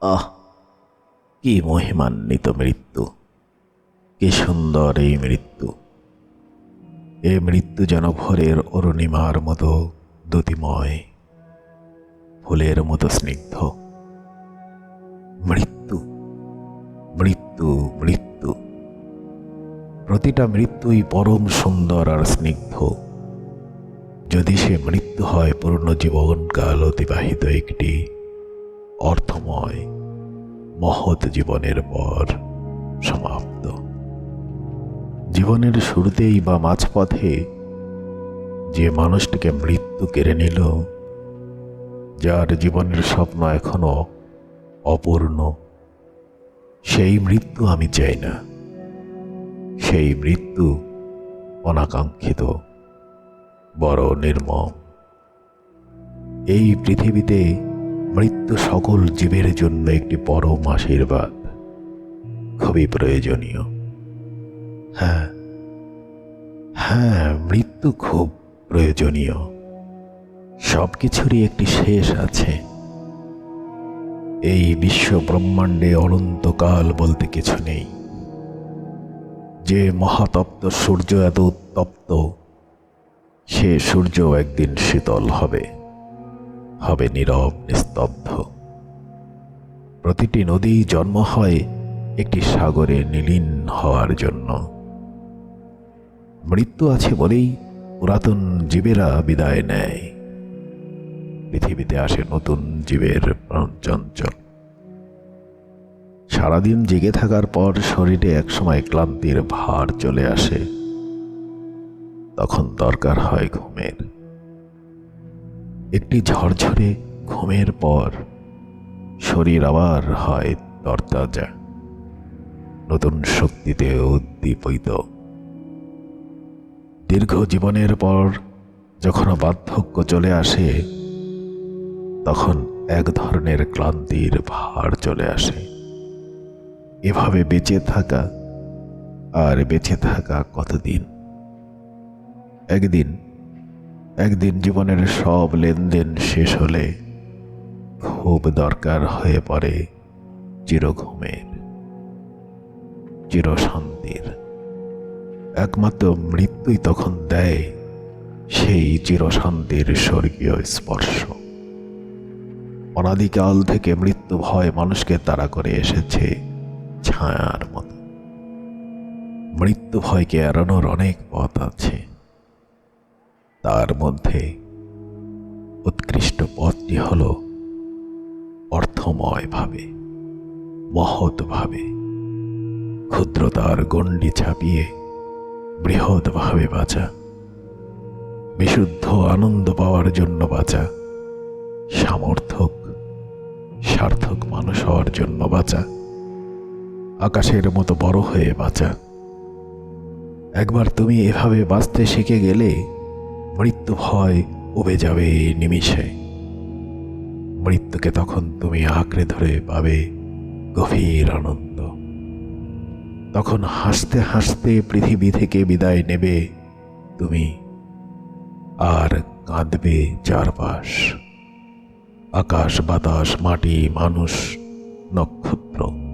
আহ, কি মহিমান্বিত মৃত্যু। কি সুন্দর এই মৃত্যু। এ মৃত্যু যেন ভোরের অরুণিমার মতো দ্যুতিময় ফুলের মতো স্নিগ্ধ। মৃত্যু মৃত্যু মৃত্যু। প্রতিটা মৃত্যুই পরম সুন্দর আর স্নিগ্ধ। যদি সে মৃত্যু হয় পূর্ণ জীবনকাল অতিবাহিত একটি অর্থময়, মহৎ জীবনের পর সমাপ্ত। জীবনের শুরুতেই বা মাঝপথে যে মানুষটিকে মৃত্যু কেড়ে নিল, যার জীবনের স্বপ্ন এখনও অপূর্ণ, সেই মৃত্যু আমি চাই না। সেই মৃত্যু অনাকাঙ্ক্ষিত, বড় নির্মম। এই পৃথিবীতে মৃত্যু সকল জীবের জন্য একটি পরম আশীর্বাদ। খুবই প্রয়োজনীয়। হ্যাঁ হ্যাঁ মৃত্যু খুব প্রয়োজনীয়। সব কিছুরই একটি শেষ আছে। এই বিশ্ব ব্রহ্মাণ্ডে অনন্তকাল বলতে কিছু নেই। যে মহাতপ্ত সূর্য এত উত্তপ্ত, সে সূর্য একদিন শীতল হবে। হবে নীরব, নিস্তব্ধ। প্রতিটি নদী জন্ম হয় একটি সাগরে নীলীন হওয়ার জন্য। মৃত্যু আছে বলেই পুরাতন জীবেরা বিদায় নেয়। পৃথিবীতে আসে নতুন জীবের চঞ্চল। সারাদিন জেগে থাকার পর শরীরে একসময় ক্লান্তির ভার চলে আসে। তখন দরকার হয় ঘুমের। একটি ঝরঝরে ঘুমের পর শরীর আবার হয় তরতাজা, নতুন শক্তিতে উদ্দীপিত। দীর্ঘ জীবনের পর যখন বার্ধক্য চলে আসে, তখন এক ধরনের ক্লান্তির ভার চলে আসে। এভাবে বেঁচে থাকা আর বেঁচে থাকা কতদিন? একদিন একদিন জীবনের সব লেনদেন শেষ হলে খুব দরকার হয়ে পড়ে চিরঘুমের, চিরশান্তির। একমাত্র মৃত্যুই তখন দেয় সেই চিরশান্তির স্বর্গীয় স্পর্শ। অনাদিকাল থেকে মৃত্যু ভয় মানুষকে তাড়া করে এসেছে ছায়ার মতো। মৃত্যু ভয়কে এড়ানোর অনেক পথ আছে। তার মধ্যে উৎকৃষ্ট পথটি হল অর্থময়ভাবে, মহৎভাবে। ক্ষুদ্রতার গণ্ডি ছাপিয়ে বৃহৎভাবে বাঁচা, বিশুদ্ধ আনন্দ পাওয়ার জন্য বাঁচা, সামর্থক, সার্থক মানুষ হওয়ার জন্য বাঁচা, আকাশের মতো বড় হয়ে বাঁচা। একবার তুমি এভাবে বাঁচতে শিখে গেলে মৃত্যু ভয় উবে যাবে নিমিষে। মৃত্যুকে তখন তুমি আঁকড়ে ধরে পাবে গভীর আনন্দ। তখন হাসতে হাসতে পৃথিবী থেকে বিদায় নেবে তুমি, আর কাঁদবে চারপাশ। আকাশ, বাতাস, মাটি, মানুষ, নক্ষত্র।